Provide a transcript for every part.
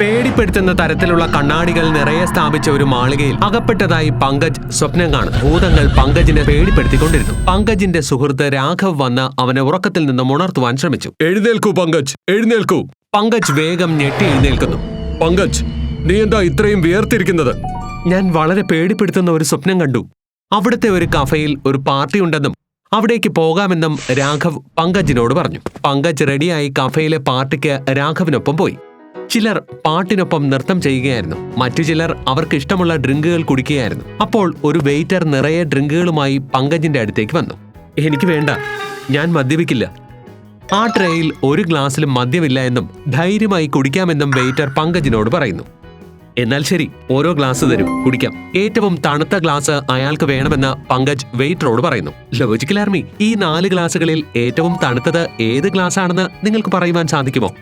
പേടിപ്പെടുത്തുന്ന തരത്തിലുള്ള കണ്ണാടികൾ നിറയെ സ്ഥാപിച്ച ഒരു മാളികയിൽ അകപ്പെട്ടതായി പങ്കജ് സ്വപ്നം കാണും ഭൂതങ്ങൾ പങ്കജിനെ പേടിപ്പെടുത്തിക്കൊണ്ടിരുന്നു. പങ്കജിന്റെ സുഹൃത്ത് രാഘവ് വന്ന് അവനെ ഉറക്കത്തിൽ നിന്ന് ഉണർത്തുവാൻ ശ്രമിച്ചു. എഴുന്നേൽക്കൂ പങ്കജ്. എഴുന്നേൽക്കൂ. പങ്കജ് വേഗം ഞെട്ടി എഴുന്നേൽക്കുന്നു. പങ്കജ് നീ എന്താ ഇത്രയും വിയർത്തിരിക്കുന്നത്? ഞാൻ വളരെ പേടിപ്പെടുത്തുന്ന ഒരു സ്വപ്നം കണ്ടു. അവിടുത്തെ ഒരു കഫയിൽ ഒരു പാർട്ടി ഉണ്ടെന്നും അവിടേക്ക് പോകാമെന്നും രാഘവ് പങ്കജിനോട് പറഞ്ഞു. പങ്കജ് റെഡിയായി കഫയിലെ പാർട്ടിക്ക് രാഘവിനൊപ്പം പോയി. ചിലർ പാട്ടിനൊപ്പം നൃത്തം ചെയ്യുകയായിരുന്നു. മറ്റു ചിലർ അവർക്ക് ഇഷ്ടമുള്ള ഡ്രിങ്കുകൾ കുടിക്കുകയായിരുന്നു. അപ്പോൾ ഒരു വെയിറ്റർ നിറയെ ഡ്രിങ്കുകളുമായി പങ്കജിന്റെ അടുത്തേക്ക് വന്നു. എനിക്ക് വേണ്ട. ഞാൻ മദ്യപിക്കില്ല. ആ ട്രേയിൽ ഒരു ഗ്ലാസ്സിലും മദ്യമില്ല എന്നും ധൈര്യമായി കുടിക്കാമെന്നും വെയിറ്റർ പങ്കജിനോട് പറയുന്നു. എന്നാൽ ശരി. ഓരോ ഗ്ലാസ് തരും. കുടിക്കാം. ഏറ്റവും തണുത്ത ഗ്ലാസ് അയാൾക്ക് വേണമെന്ന് പങ്കജ് വെയിറ്ററോട് പറയുന്നു. ലോജിക്കൽ ആർമി ഈ നാല് ഗ്ലാസുകളിൽ ഏറ്റവും തണുത്തത് ഏത് ഗ്ലാസ് ആണെന്ന് നിങ്ങൾക്ക് പറയുവാൻ സാധിക്കുമോ?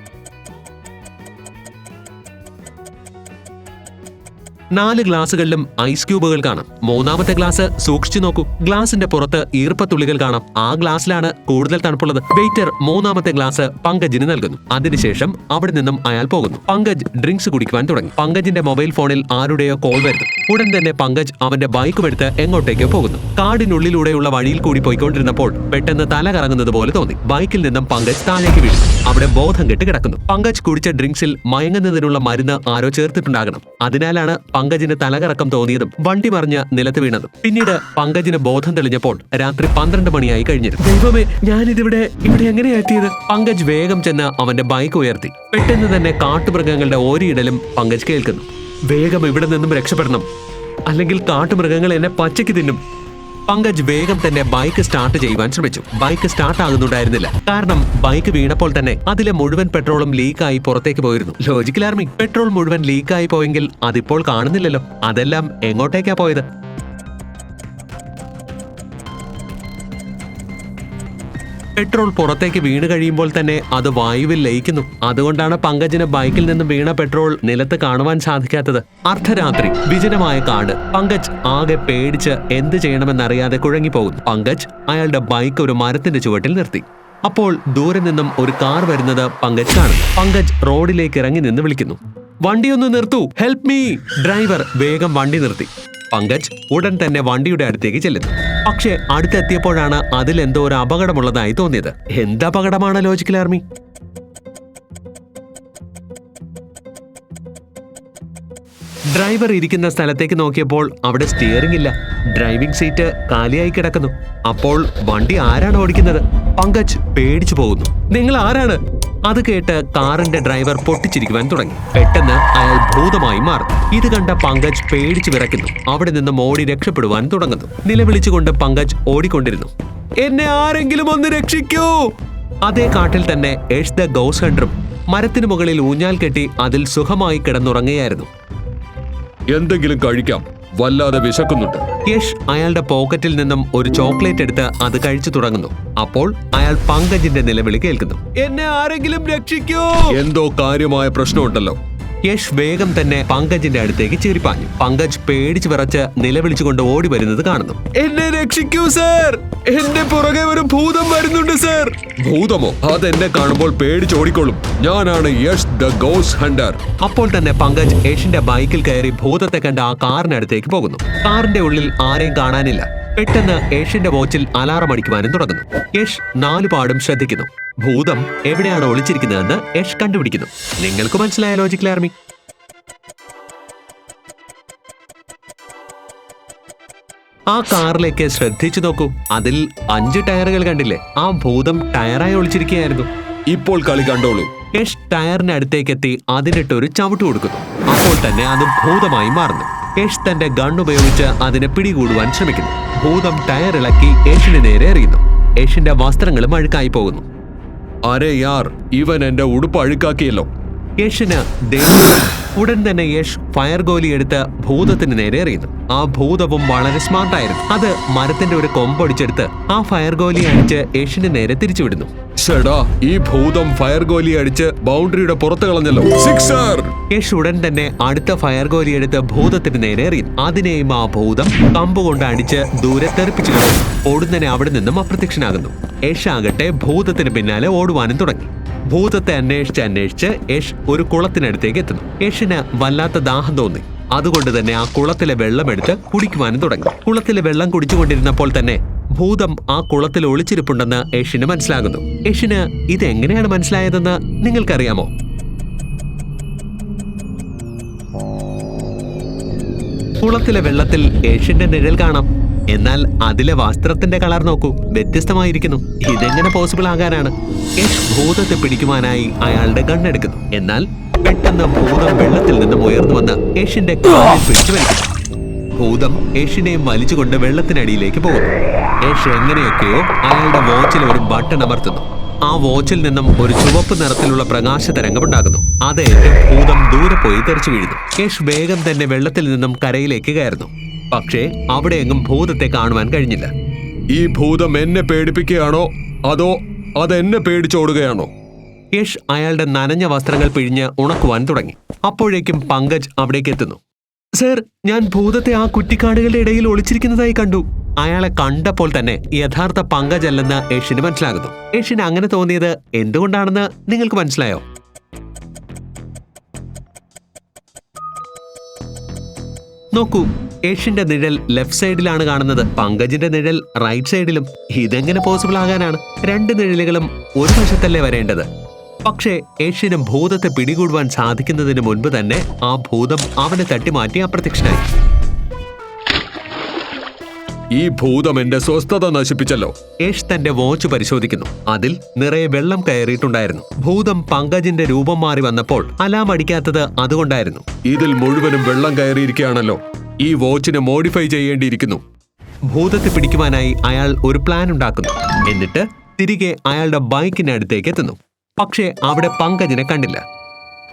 നാല് ഗ്ലാസുകളിലും ഐസ് ക്യൂബുകൾ കാണാം. മൂന്നാമത്തെ ഗ്ലാസ് സൂക്ഷിച്ചു നോക്കൂ. ഗ്ലാസിന്റെ പുറത്ത് ഈർപ്പത്തുള്ളികൾ കാണാം. ആ ഗ്ലാസ്സിലാണ് കൂടുതൽ തണുപ്പുള്ളത്. വെയിറ്റർ മൂന്നാമത്തെ ഗ്ലാസ് പങ്കജിന് നൽകുന്നു. അതിനുശേഷം അവിടെ നിന്നും അയാൾ പോകുന്നു. പങ്കജ് ഡ്രിങ്ക്സ് കുടിക്കുവാൻ തുടങ്ങി. പങ്കജിന്റെ മൊബൈൽ ഫോണിൽ ആരുടെയോ കോൾ വരുന്നു. ഉടൻ തന്നെ പങ്കജ് അവന്റെ ബൈക്കും എടുത്ത് എങ്ങോട്ടേക്കോ പോകുന്നു. കാടിനുള്ളിലൂടെയുള്ള വഴിയിൽ കൂടി പോയിക്കൊണ്ടിരുന്നപ്പോൾ പെട്ടെന്ന് തല കറങ്ങുന്നത് പോലെ തോന്നി. ബൈക്കിൽ നിന്നും പങ്കജ് താഴേക്ക് വീഴുന്നു. അവിടെ ബോധം കെട്ട് കിടക്കുന്നു. പങ്കജ് കുടിച്ച ഡ്രിങ്ക്സിൽ മയങ്ങുന്നതിനുള്ള മരുന്ന് ആരോ ചേർത്തിട്ടുണ്ടാകണം. അതിനാലാണ് പങ്കജിന് തലകറക്കം തോന്നിയതും വണ്ടി മറിഞ്ഞ് നിലത്ത് വീണതും. പിന്നീട് പങ്കജിന് ബോധം തെളിഞ്ഞപ്പോൾ രാത്രി പന്ത്രണ്ട് മണിയായി കഴിഞ്ഞിരുന്നു. ദൈവമേ ഞാനിതിവിടെ ഇവിടെ എങ്ങനെയാ എത്തിയത്? പങ്കജ് വേഗം ചെന്ന് അവന്റെ ബൈക്ക് ഉയർത്തി. പെട്ടെന്ന് തന്നെ കാട്ടുമൃഗങ്ങളുടെ ഓരിയിടലും പങ്കജ് കേൾക്കുന്നു. വേഗം ഇവിടെ നിന്നും രക്ഷപ്പെടണം. അല്ലെങ്കിൽ കാട്ടുമൃഗങ്ങൾ എന്നെ പച്ചയ്ക്ക് തിന്നും. പങ്കജ് വേഗം തന്നെ ബൈക്ക് സ്റ്റാർട്ട് ചെയ്യുവാൻ ശ്രമിച്ചു. ബൈക്ക് സ്റ്റാർട്ട് ആകുന്നുണ്ടായിരുന്നില്ല. കാരണം ബൈക്ക് വീണപ്പോൾ തന്നെ അതിലെ മുഴുവൻ പെട്രോളും ലീക്കായി പുറത്തേക്ക് പോയിരുന്നു. ലോജിക്കൽ ആർമി പെട്രോൾ മുഴുവൻ ലീക്കായി പോയെങ്കിൽ അതിപ്പോൾ കാണുന്നില്ലല്ലോ. അതെല്ലാം എങ്ങോട്ടേക്കാ പോയത്? പെട്രോൾ പുറത്തേക്ക് വീണ് കഴിയുമ്പോൾ തന്നെ അത് വായുവിൽ ലയിക്കുന്നു. അതുകൊണ്ടാണ് പങ്കജിന് ബൈക്കിൽ നിന്ന് വീണ പെട്രോൾ നിലത്ത് കാണുവാൻ സാധിക്കാത്തത്. അർദ്ധരാത്രി വിജനമായ കാട്. പങ്കജ് ആകെ പേടിച്ച് എന്ത് ചെയ്യണമെന്നറിയാതെ കുഴങ്ങിപ്പോകുന്നു. പങ്കജ് അയാളുടെ ബൈക്ക് ഒരു മരത്തിന്റെ ചുവട്ടിൽ നിർത്തി. അപ്പോൾ ദൂരെ നിന്നും ഒരു കാർ വരുന്നത് പങ്കജ് കാണും പങ്കജ് റോഡിലേക്ക് ഇറങ്ങി നിന്ന് വിളിക്കുന്നു. വണ്ടി ഒന്ന് നിർത്തു. Help me. ഡ്രൈവർ വേഗം വണ്ടി നിർത്തി. പങ്കജ് ഉടൻ തന്നെ വണ്ടിയുടെ അടുത്തേക്ക് ചെല്ലുന്നു. പക്ഷേ അടുത്തെത്തിയപ്പോഴാണ് അതിൽ എന്തോ ഒരു അപകടമുള്ളതായി തോന്നിയത്. എന്ത് അപകടമാണ് ലോജിക്കൽ ആർമി? ഡ്രൈവർ ഇരിക്കുന്ന സ്ഥലത്തേക്ക് നോക്കിയപ്പോൾ അവിടെ സ്റ്റിയറിംഗ് ഇല്ല. ഡ്രൈവിംഗ് സീറ്റ് കാലിയായി കിടക്കുന്നു. അപ്പോൾ വണ്ടി ആരാണ് ഓടിക്കുന്നത്? പങ്കജ് പേടിച്ചു പോകുന്നു. നിങ്ങൾ ആരാണ്? അത് കേട്ട് കാറിന്റെ ഡ്രൈവർ പൊട്ടിച്ചിരിക്കുവാൻ തുടങ്ങി. പെട്ടെന്ന് അയാൾ ഭൂതമായി മാറുന്നു. ഇത് കണ്ട പങ്കജ് പേടിച്ചു വിറയ്ക്കുന്നു. അവിടെ നിന്ന് ഓടി രക്ഷപ്പെടുവാൻ തുടങ്ങുന്നു. നിലവിളിച്ചുകൊണ്ട് പങ്കജ് ഓടിക്കൊണ്ടിരുന്നു. എന്നെ ആരെങ്കിലും ഒന്ന് രക്ഷിക്കൂ! അതേ കാട്ടിൽ തന്നെ യഷ് ദ ഗൗസ് ഹണ്ടറും മരത്തിനു മുകളിൽ ഊഞ്ഞാൽ കെട്ടി അതിൽ സുഖമായി കിടന്നുറങ്ങുകയായിരുന്നു. എന്തെങ്കിലും കഴിക്കാം. വല്ലാതെ വിശക്കുന്നുണ്ട്. യഷ് അയാളുടെ പോക്കറ്റിൽ നിന്നും ഒരു ചോക്ലേറ്റ് എടുത്ത് അത് കഴിച്ചു തുടങ്ങുന്നു. അപ്പോൾ അയാൾ പങ്കജിന്റെ നിലവിളി കേൾക്കുന്നു. എന്നെ ആരെങ്കിലും രക്ഷിക്കൂ! എന്തോ കാര്യമായ പ്രശ്നമുണ്ടല്ലോ. യഷ് വേഗം തന്നെ പങ്കജിന്റെ അടുത്തേക്ക് ചീറിപ്പാഞ്ഞു. പങ്കജ് പേടിച്ചു വിറച്ച് നിലവിളിച്ചുകൊണ്ട് ഓടി വരുന്നത് കാണുന്നു. എന്നെ രക്ഷിക്കൂ സാർ. എന്റെ പുറകെ ഒരു ഭൂതം വരുന്നുണ്ട് സാർ. ഭൂതമോ? അത് എന്നെ കാണുമ്പോൾ പേടിച്ചോടിക്കോളും ഞാനാണ് യഷ് ദ ഗോസ് ഹണ്ടർ. അപ്പോൾ തന്നെ പങ്കജ് യഷിന്റെ ബൈക്കിൽ കയറി ഭൂതത്തെ കണ്ട് ആ കാറിനടുത്തേക്ക് പോകുന്നു. കാറിന്റെ ഉള്ളിൽ ആരെയും കാണാനില്ല. പെട്ടെന്ന് യേഷിന്റെ വാച്ചിൽ അലാറം അടിക്കുവാനും തുടങ്ങുന്നു. യഷ് നാലുപാടും ശ്രദ്ധിക്കുന്നു. ഭൂതം എവിടെയാണ് ഒളിച്ചിരിക്കുന്നതെന്ന് യേഷ് കണ്ടുപിടിക്കുന്നു. നിങ്ങൾക്ക് മനസ്സിലായ ലോജിക്കൽ ആർമി? ആ കാറിലേക്ക് ശ്രദ്ധിച്ചു നോക്കൂ. അതിൽ അഞ്ച് ടയറുകൾ കണ്ടില്ലേ? ആ ഭൂതം ടയറായി ഒളിച്ചിരിക്കുകയായിരുന്നു. ഇപ്പോൾ കളി കണ്ടോളൂ. യഷ് ടയറിന് അടുത്തേക്കെത്തി അതിനിട്ട് ഒരു ചവിട്ട് കൊടുക്കുന്നു. അപ്പോൾ തന്നെ അത് ഭൂതമായി മാറുന്നു. യഷ് തന്റെ ഗൺ ഉപയോഗിച്ച് അതിനെ പിടികൂടുവാൻ ശ്രമിക്കുന്നു. ഭൂതം ടയർ ഇളക്കി യഷിന് നേരെ എറിയുന്നു. യഷിന്റെ വസ്ത്രങ്ങളും അഴുക്കായി പോകുന്നു. അരേ യാർ ഇവൻ എന്റെ ഉടുപ്പ് അഴുക്കാക്കിയല്ലോ. യഷിന് ദേഷ്യം വരുന്നു. ഉടൻ തന്നെ യഷ് ഫയർ ഗോലി എടുത്ത് ഭൂതത്തിന് നേരെ എറിയുന്നു. ആ ഭൂതവും വളരെ സ്മാർട്ടായിരുന്നു അത് മരത്തിന്റെ ഒരു കൊമ്പൊടിച്ചെടുത്ത് ആ ഫയർ ഗോലി അടിച്ച് യേശുന്റെ നേരെ തിരിച്ചുവിടുന്നു. ഷെടാ ഈ ഭൂതം ഫയർ ഗോലി അടിച്ച് ബൗണ്ടറിയുടെ പുറത്ത് കളഞ്ഞല്ലോ. സിക്സർ യേശു ഉടൻ തന്നെ അടുത്ത ഫയർ ഗോലി എടുത്ത് ഭൂതത്തിന് നേരെ എറിയും. അതിനെയും ആ ഭൂതം കമ്പ് കൊണ്ട് അടിച്ച് ദൂരെ തെറിപ്പിച്ചു കളഞ്ഞു ഓടുന്നതിനെ അവിടെ നിന്നും അപ്രത്യക്ഷനാകുന്നു. യേശ് ആകട്ടെ ഭൂതത്തിന് പിന്നാലെ ഓടുവാനും തുടങ്ങി. ഭൂതത്തെ അന്വേഷിച്ച് അന്വേഷിച്ച് യേശ് ഒരു കുളത്തിനടുത്തേക്ക് എത്തുന്നു. യേശിന് വല്ലാത്ത ദാഹം തോന്നി. അതുകൊണ്ട് തന്നെ ആ കുളത്തിലെ വെള്ളമെടുത്ത് കുടിക്കുവാനും തുടങ്ങി. കുളത്തിലെ വെള്ളം കുടിച്ചുകൊണ്ടിരുന്നപ്പോൾ തന്നെ ഭൂതം ആ കുളത്തിൽ ഒളിച്ചിരിപ്പുണ്ടെന്ന് യഷിന് മനസ്സിലാകുന്നു. യഷിന് ഇതെങ്ങനെയാണ് മനസ്സിലായതെന്ന് നിങ്ങൾക്കറിയാമോ? കുളത്തിലെ വെള്ളത്തിൽ യേഷിന്റെ നിഴൽ കാണാം. എന്നാൽ അതിലെ വസ്ത്രത്തിന്റെ കളർ നോക്കൂ. വ്യത്യസ്തമായിരിക്കുന്നു. ഇതെങ്ങനെ പോസിബിൾ ആകാനാണ്? യഷ് ഭൂതത്തെ പിടിക്കുവാനായി അയാളുടെ കണ്ണെടുക്കുന്നു എന്നാൽ പെട്ടെന്ന് ഭൂതം വെള്ളത്തിൽ നിന്നും ഉയർന്നു വന്ന് ഏഷ്യന്റെ കാലിൽ പിടിച്ചു വലിക്കുന്നു ഭൂതം ഏഷ്യനെയും വലിച്ചുകൊണ്ട് വെള്ളത്തിനടിയിലേക്ക് പോകുന്നു ഏഷ്യ എങ്ങനെയൊക്കെയോ അയാളുടെ വാച്ചിൽ ഒരു ബട്ടൺ അമർത്തുന്നു. ആ വാച്ചിൽ നിന്നും ഒരു ചുവപ്പ് നിറത്തിലുള്ള പ്രകാശ തരംഗമുണ്ടാകുന്നു അതേറ്റ് ഭൂതം ദൂരെ പോയി തെറിച്ചു വീഴുന്നു. യേഷ് വേഗം തന്നെ വെള്ളത്തിൽ നിന്നും കരയിലേക്ക് കയറുന്നു. പക്ഷേ അവിടെയെങ്ങും ഭൂതത്തെ കാണുവാൻ കഴിഞ്ഞില്ല. ഈ ഭൂതം എന്നെ പേടിപ്പിക്കുകയാണോ? അതോ അതെന്നെ പേടിച്ചോടുകയാണോ? യഷ് അയാളുടെ നനഞ്ഞ വസ്ത്രങ്ങൾ പിഴിഞ്ഞ് ഉണക്കുവാൻ തുടങ്ങി. അപ്പോഴേക്കും പങ്കജ് അവിടേക്ക് എത്തുന്നു. സർ ഞാൻ ഭൂതത്തെ ആ കുറ്റിക്കാടുകളുടെ ഇടയിൽ ഒളിച്ചിരിക്കുന്നതായി കണ്ടു. അയാളെ കണ്ടപ്പോൾ തന്നെ യഥാർത്ഥ പങ്കജ് അല്ലെന്ന് യഷിന് മനസ്സിലാകുന്നു. യഷിന് അങ്ങനെ തോന്നിയത് എന്തുകൊണ്ടാണെന്ന് നിങ്ങൾക്ക് മനസ്സിലായോ? നോക്കൂ യഷിന്റെ നിഴൽ ലെഫ്റ്റ് സൈഡിലാണ് കാണുന്നത്. പങ്കജിന്റെ നിഴൽ റൈറ്റ് സൈഡിലും. ഇതെങ്ങനെ പോസിബിൾ ആകാനാണ്? രണ്ട് നിഴലുകളും ഒരു വശത്തല്ലേ വരേണ്ടത്? പക്ഷേ യേഷിന് ഭൂതത്തെ പിടികൂടുവാൻ സാധിക്കുന്നതിന് മുൻപ് തന്നെ ആ ഭൂതം അവനെ തട്ടിമാറ്റി അപ്രത്യക്ഷനായി. ഈ ഭൂതം എന്റെ സ്വസ്ഥത നശിപ്പിച്ചല്ലോ. യേഷ് തന്റെ വാച്ച് പരിശോധിക്കുന്നു. അതിൽ നിറയെ വെള്ളം കയറിയിട്ടുണ്ടായിരുന്നു. ഭൂതം പങ്കജിന്റെ രൂപം മാറി വന്നപ്പോൾ അലാം അടിക്കാത്തത് അതുകൊണ്ടായിരുന്നു. ഇതിൽ മുഴുവനും വെള്ളം കയറിയിരിക്കുകയാണല്ലോ. ഈ വാച്ചിനെ മോഡിഫൈ ചെയ്യേണ്ടിയിരിക്കുന്നു. ഭൂതത്തെ പിടിക്കുവാനായി അയാൾ ഒരു പ്ലാൻ ഉണ്ടാക്കുന്നു. എന്നിട്ട് തിരികെ അയാളുടെ ബൈക്കിനടുത്തേക്ക് എത്തുന്നു. പക്ഷേ അവിടെ പങ്കജിനെ കണ്ടില്ല.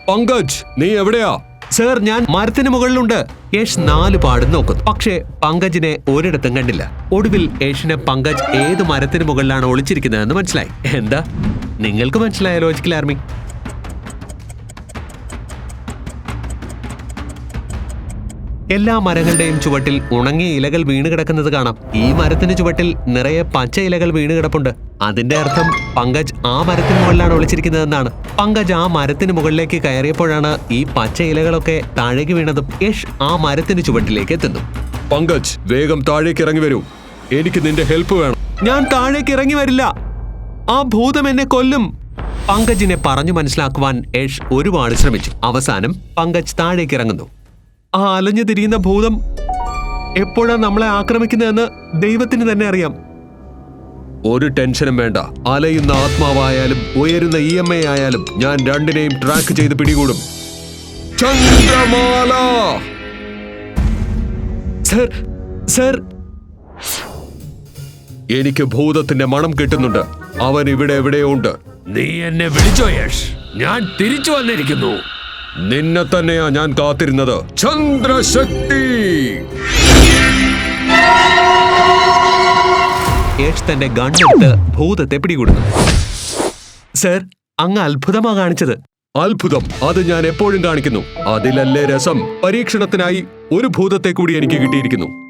പങ്കജ് നീ എവിടെയാ? സർ ഞാൻ മരത്തിന് മുകളിലുണ്ട്. യേഷ് നാല് പാടും നോക്കുന്നു. പക്ഷേ പങ്കജിനെ ഒരിടത്തും കണ്ടില്ല. ഒടുവിൽ യേഷിന് പങ്കജ് ഏത് മരത്തിന് മുകളിലാണ് ഒളിച്ചിരിക്കുന്നതെന്ന് മനസ്സിലായി. എന്താ? നിങ്ങൾക്ക് മനസ്സിലായ ലോജിക്കൽ ആർമി? എല്ലാ മരങ്ങളുടെയും ചുവട്ടിൽ ഉണങ്ങിയ ഇലകൾ വീണ് കിടക്കുന്നത് കാണാം. ഈ മരത്തിന് ചുവട്ടിൽ നിറയെ പച്ച ഇലകൾ വീണ് കിടപ്പുണ്ട്. അതിന്റെ അർത്ഥം പങ്കജ് ആ മരത്തിന് മുകളിലാണ് ഒളിച്ചിരിക്കുന്നതെന്നാണ്. പങ്കജ് ആ മരത്തിന് മുകളിലേക്ക് കയറിയപ്പോഴാണ് ഈ പച്ച ഇലകളൊക്കെ താഴേക്ക് വീണതും യഷ് ആ മരത്തിന് ചുവട്ടിലേക്ക് എത്തുന്നു. പങ്കജ് വേഗം താഴേക്ക് ഇറങ്ങി വരൂ. എനിക്ക് നിന്റെ ഹെൽപ്പ് വേണം. ഞാൻ താഴേക്ക് ഇറങ്ങി വരില്ല. ആ ഭൂതം എന്നെ കൊല്ലും. പങ്കജിനെ പറഞ്ഞു മനസ്സിലാക്കുവാൻ യഷ് ഒരുപാട് ശ്രമിച്ചു. അവസാനം പങ്കജ് താഴേക്ക് ഇറങ്ങുന്നു. ആ അലഞ്ഞു തിരിയുന്ന ഭൂതം എപ്പോഴാണ് നമ്മളെ ആക്രമിക്കുന്നതെന്ന് ദൈവത്തിന് തന്നെ അറിയാം. ഒരു ടെൻഷനും വേണ്ട. അലയുന്ന ആത്മാവായാലും ഉയരുന്ന ഇ എം എ ആയാലും ഞാൻ രണ്ടിനെയും ട്രാക്ക് ചെയ്ത് പിടികൂടും. ചന്ദ്രമാല! Sir sir. എനിക്ക് ഭൂതത്തിന്റെ മണം കിട്ടുന്നുണ്ട്. അവൻ ഇവിടെ എവിടെയോ ഉണ്ട് നീ എന്നെ വിളിച്ചോ യേഷ് ഞാൻ തിരിച്ചു വന്നിരിക്കുന്നു. നിന്നെ തന്നെയാ ഞാൻ കാത്തിരുന്നത്. ചന്ദ്രശക്തി! യേഷ് തന്റെ ഗണ്ണെടുത്ത് ഭൂതത്തെ പിടികൂടുന്നു. സർ അങ്ങ് അത്ഭുതമാ കാണിച്ചത്. അത്ഭുതം. അത് ഞാൻ എപ്പോഴും കാണിക്കുന്നു. അതിലല്ലേ രസം? പരീക്ഷണത്തിനായി ഒരു ഭൂതത്തെ കൂടി എനിക്ക് കിട്ടിയിരിക്കുന്നു.